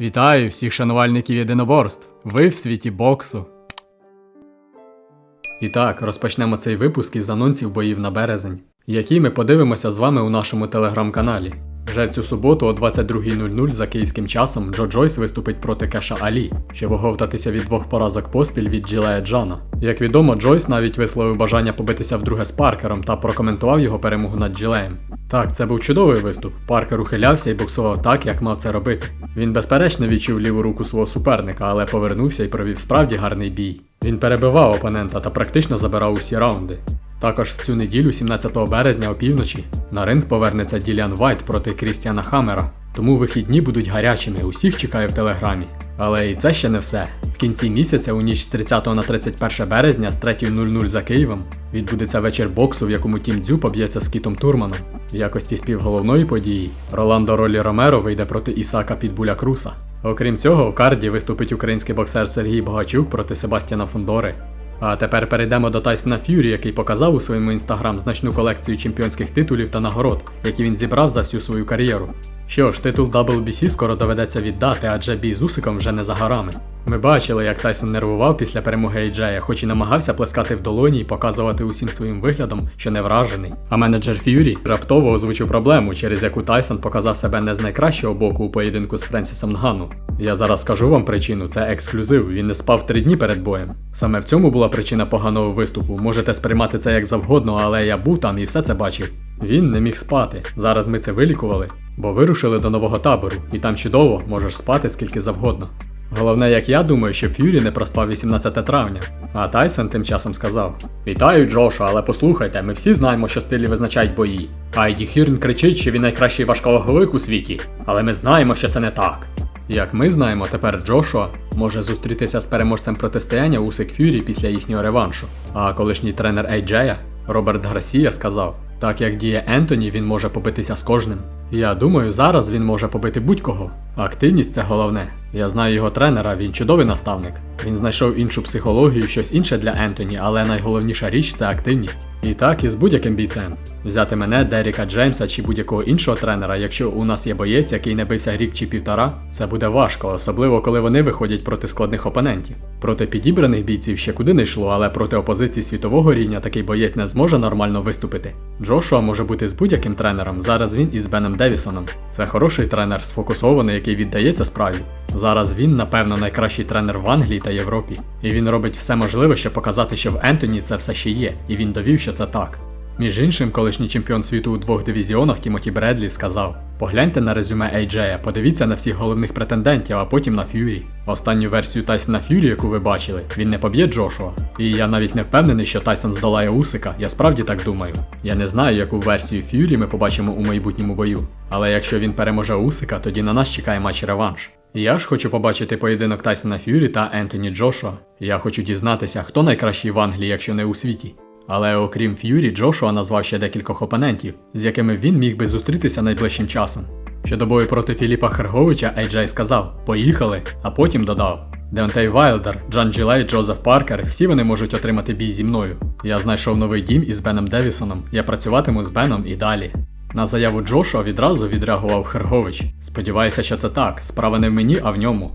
Вітаю всіх шанувальників єдиноборств. Ви в світі боксу. І так, розпочнемо цей випуск із анонсів боїв на березень, які ми подивимося з вами у нашому телеграм-каналі. Вже в цю суботу о 22.00 за київським часом Джо Джойс виступить проти Кеша Алі, щоб оговтатися від двох поразок поспіль від Джилея Джана. Як відомо, Джойс навіть висловив бажання побитися вдруге з Паркером та прокоментував його перемогу над Джилеєм. Так, це був чудовий виступ. Паркер ухилявся і боксував так, як мав це робити. Він безперечно відчув ліву руку свого суперника, але повернувся і провів справді гарний бій. Він перебивав опонента та практично забирав усі раунди. Також в цю неділю, 17 березня опівночі, на ринг повернеться Діліан Вайт проти Крістіана Хаммера. Тому вихідні будуть гарячими, усіх чекаю в телеграмі. Але і це ще не все. В кінці місяця, у ніч з 30 на 31 березня з 3.00 за Києвом, відбудеться вечір боксу, в якому Тім Дзю поб'ється з Кітом Турманом. В якості співголовної події Роландо Ролі Ромеро вийде проти Ісака Підбуля Круса. Окрім цього, в карді виступить український боксер Сергій Богачук проти Себастьяна Фондори. А тепер перейдемо до Тайсона Ф'юрі, який показав у своєму інстаграм значну колекцію чемпіонських титулів та нагород, які він зібрав за всю свою кар'єру. Що ж, титул WBC скоро доведеться віддати, адже бій з Усиком вже не за горами. Ми бачили, як Тайсон нервував після перемоги Ейджея, хоч і намагався плескати в долоні і показувати усім своїм виглядом, що не вражений. А менеджер Ф'юрі раптово озвучив проблему, через яку Тайсон показав себе не з найкращого боку у поєдинку з Френсісом Нгану. Я зараз скажу вам причину, це ексклюзив. Він не спав три дні перед боєм. Саме в цьому була причина поганого виступу. Можете сприймати це як завгодно, але я був там і все це бачив. Він не міг спати. Зараз ми це вилікували, бо вирушили до нового табору, і там чудово можеш спати скільки завгодно. Головне, як я думаю, що Ф'юрі не проспав 18 травня. А Тайсон тим часом сказав: Вітаю, Джоша, але послухайте, ми всі знаємо, що стилі визначають бої. Айді Хірн кричить, що він найкращий важковаговик у світі, але ми знаємо, що це не так. Як ми знаємо, тепер Джошуа може зустрітися з переможцем протистояння Усик Ф'юрі після їхнього реваншу. А колишній тренер Ейджея Роберт Гарсія сказав: так як діє Ентоні, він може побитися з кожним. Я думаю, зараз він може побити будь-кого. Активність це головне. Я знаю його тренера, він чудовий наставник. Він знайшов іншу психологію, щось інше для Ентоні, але найголовніша річ це активність. І так і з будь-яким бійцем. Взяти мене, Деріка Джеймса чи будь-якого іншого тренера, якщо у нас є боєць, який не бився рік чи півтора, це буде важко, особливо коли вони виходять проти складних опонентів. Проти підібраних бійців ще куди не йшло, але проти опозиції світового рівня такий боєць не зможе нормально виступити. Джошуа може бути з будь-яким тренером. Зараз він із Беном Девісоном. Це хороший тренер, сфокусований, який віддається справі. Зараз він, напевно, найкращий тренер в Англії та Європі, і він робить все можливе, щоб показати, що в Ентоні це все ще є, і він довів, що це так. Між іншим, колишній чемпіон світу у двох дивізіонах Тімоті Бредлі сказав: Погляньте на резюме Ейджея, подивіться на всіх головних претендентів, а потім на Ф'юрі. Останню версію Тайсона Ф'юрі, яку ви бачили, він не поб'є Джошуа. І я навіть не впевнений, що Тайсон здолає Усика, я справді так думаю. Я не знаю, яку версію Ф'юрі ми побачимо у майбутньому бою. Але якщо він переможе Усика, тоді на нас чекає матч реванш. Я ж хочу побачити поєдинок Тайсона Ф'юрі та Ентоні Джошуа. Я хочу дізнатися, хто найкращий в Англії, якщо не у світі. Але окрім Ф'юрі, Джошуа назвав ще декількох опонентів, з якими він міг би зустрітися найближчим часом. Щодо бою проти Філіпа Херговича, Ейджей сказав Поїхали, а потім додав. Деонтей Вайлдер, Джан Джилей, Джозеф Паркер, всі вони можуть отримати бій зі мною. Я знайшов новий дім із Беном Девісоном, я працюватиму з Беном і далі. На заяву Джошуа відразу відреагував Хергович. Сподіваюся, що це так. Справа не в мені, а в ньому.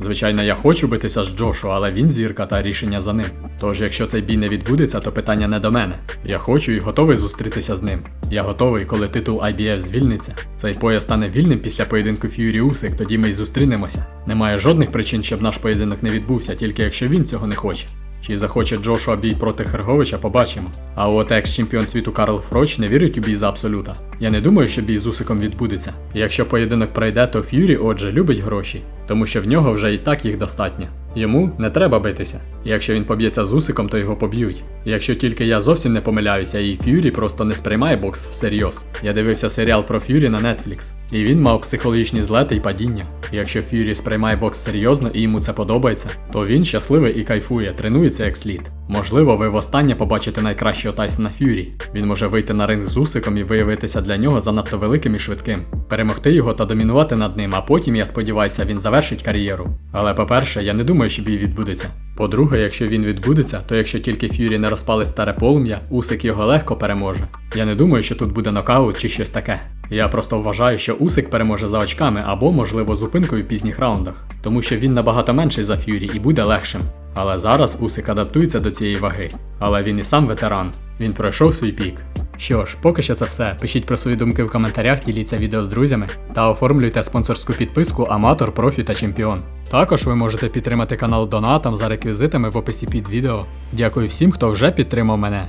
Звичайно, я хочу битися з Джошу, але він зірка та рішення за ним. Тож, якщо цей бій не відбудеться, то питання не до мене. Я хочу і готовий зустрітися з ним. Я готовий, коли титул IBF звільниться. Цей пояс стане вільним після поєдинку Ф'юрі Усик, тоді ми й зустрінемося. Немає жодних причин, щоб наш поєдинок не відбувся, тільки якщо він цього не хоче. Чи захоче Джошуа бій проти Херговича, побачимо. А от екс-чемпіон світу Карл Фроч не вірить у бій за абсолюта. Я не думаю, що бій з Усиком відбудеться. Якщо поєдинок пройде, то Ф'юрі, отже, любить гроші, тому що в нього вже і так їх достатньо. Йому не треба битися. Якщо він поб'ється з Усиком, то його поб'ють. Якщо тільки я зовсім не помиляюся, і Ф'юрі просто не сприймає бокс всерйоз. Я дивився серіал про Ф'юрі на Netflix, і він мав психологічні злети і падіння. Якщо Ф'юрі сприймає бокс серйозно і йому це подобається, то він щасливий і кайфує, тренується як слід. Можливо, ви востаннє побачите найкращого Тайсона Ф'юрі. Він може вийти на ринг з Усиком і виявитися для нього занадто великим і швидким, перемогти його та домінувати над ним, а потім, я сподіваюся, він завершить кар'єру. Але по-перше, я не думаю, що бій відбудеться. По-друге, якщо він відбудеться, то якщо тільки Ф'юрі не розпалить старе полум'я, Усик його легко переможе. Я не думаю, що тут буде нокаут чи щось таке. Я просто вважаю, що Усик переможе за очками або, можливо, зупинкою в пізніх раундах, тому що він набагато менший за Ф'юрі і буде легшим. Але зараз Усик адаптується до цієї ваги. Але він і сам ветеран. Він пройшов свій пік. Що ж, поки що це все. Пишіть про свої думки в коментарях, діліться відео з друзями та оформлюйте спонсорську підписку Аматор, Профі та Чемпіон. Також ви можете підтримати канал донатом за реквізитами в описі під відео. Дякую всім, хто вже підтримав мене.